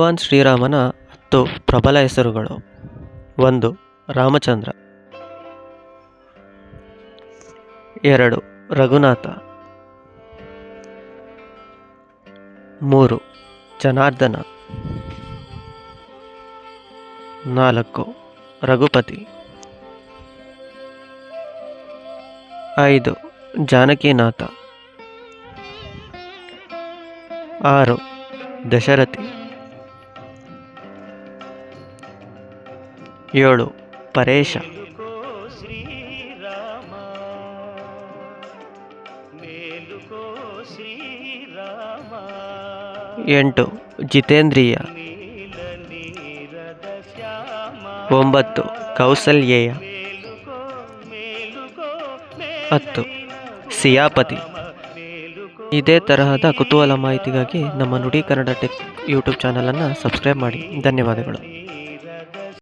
ಭಗವಾನ್ ಶ್ರೀರಾಮನ ಹತ್ತು ಪ್ರಬಲ ಹೆಸರುಗಳು. ಒಂದು, ರಾಮಚಂದ್ರ. ಎರಡು, ರಘುನಾಥ. ಮೂರು, ಜನಾರ್ದನ. ನಾಲ್ಕು, ರಘುಪತಿ. ಐದು, ಜಾನಕಿನಾಥ. ಆರು, ದಶರಥಿ. ಏಳು, ಪರೇಶ. ಎಂಟು, ಜಿತೇಂದ್ರಿಯ. ಒಂಬತ್ತು, ಕೌಸಲ್ಯೇಯ. ಹತ್ತು, ಸಿಯಾಪತಿ. ಇದೇ ತರಹದ ಕುತೂಹಲ ಮಾಹಿತಿಗಾಗಿ ನಮ್ಮ ನುಡಿ ಕನ್ನಡ ಟೆಕ್ ಯೂಟ್ಯೂಬ್ ಚಾನಲನ್ನು ಸಬ್ಸ್ಕ್ರೈಬ್ ಮಾಡಿ. ಧನ್ಯವಾದಗಳು.